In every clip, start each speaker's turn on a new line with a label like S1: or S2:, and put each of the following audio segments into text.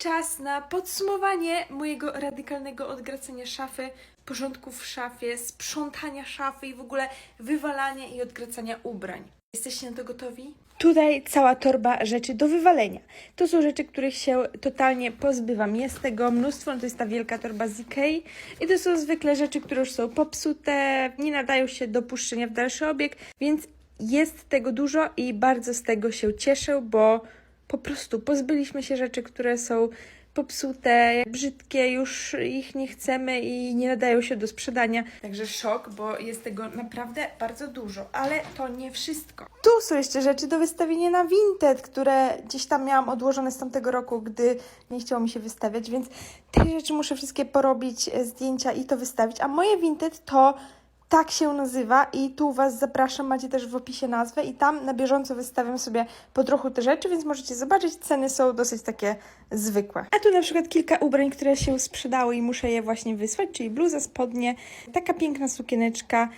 S1: czas na podsumowanie mojego radykalnego odgracenia szafy, porządków w szafie, sprzątania szafy i w ogóle wywalania i odgracania ubrań. Jesteście na to gotowi? Tutaj cała torba rzeczy do wywalenia. To są rzeczy, których się totalnie pozbywam. Jest tego mnóstwo, no to jest ta wielka torba z Ikei i to są zwykle rzeczy, które już są popsute, nie nadają się do puszczenia w dalszy obieg, więc jest tego dużo i bardzo z tego się cieszę, bo po prostu pozbyliśmy się rzeczy, które są popsute, brzydkie, już ich nie chcemy i nie nadają się do sprzedania. Także szok, bo jest tego naprawdę bardzo dużo, ale to nie wszystko. Tu są jeszcze rzeczy do wystawienia na Vinted, które gdzieś tam miałam odłożone z tamtego roku, gdy nie chciało mi się wystawiać, więc te rzeczy muszę wszystkie porobić, e, zdjęcia i to wystawić. A moje Vinted to tak się nazywa i tu Was zapraszam, macie też w opisie nazwę i tam na bieżąco wystawiam sobie po trochu te rzeczy, więc możecie zobaczyć, ceny są dosyć takie zwykłe. A tu na przykład kilka ubrań, które się sprzedały i muszę je właśnie wysłać, czyli bluza, spodnie, taka piękna sukieneczka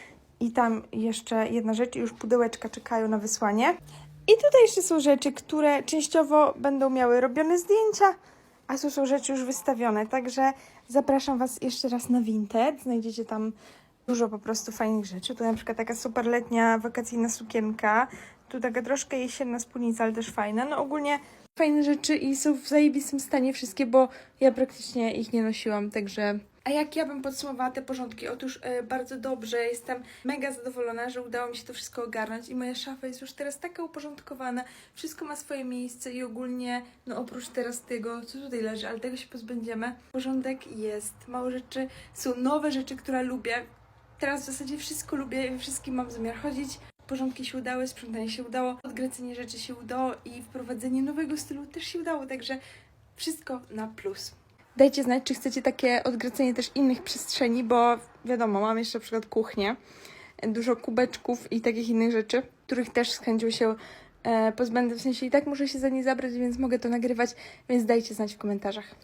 S1: i tam jeszcze jedna rzecz, już pudełeczka czekają na wysłanie. I tutaj jeszcze są rzeczy, które częściowo będą miały robione zdjęcia, a tu są rzeczy już wystawione, także zapraszam Was jeszcze raz na Vinted, znajdziecie tam dużo po prostu fajnych rzeczy. Tu na przykład taka super letnia, wakacyjna sukienka. Tu taka troszkę jesienna spódnica, ale też fajna. No ogólnie fajne rzeczy i są w zajebistym stanie wszystkie, bo ja praktycznie ich nie nosiłam, także... A jak ja bym podsumowała te porządki? Otóż e, bardzo dobrze, jestem mega zadowolona, że udało mi się to wszystko ogarnąć i moja szafa jest już teraz taka uporządkowana, wszystko ma swoje miejsce i ogólnie, no oprócz teraz tego, co tutaj leży, ale tego się pozbędziemy, porządek jest, mało rzeczy, są nowe rzeczy, które lubię, Teraz w zasadzie wszystko lubię, wszystkim mam zamiar chodzić. Porządki się udały, sprzątanie się udało, odgracenie rzeczy się udało i wprowadzenie nowego stylu też się udało, także wszystko na plus. Dajcie znać, czy chcecie takie odgracenie też innych przestrzeni, bo wiadomo, mam jeszcze na przykład kuchnię, dużo kubeczków i takich innych rzeczy, których też z chęcią się e, pozbędę, w sensie i tak muszę się za nie zabrać, więc mogę to nagrywać, więc dajcie znać w komentarzach.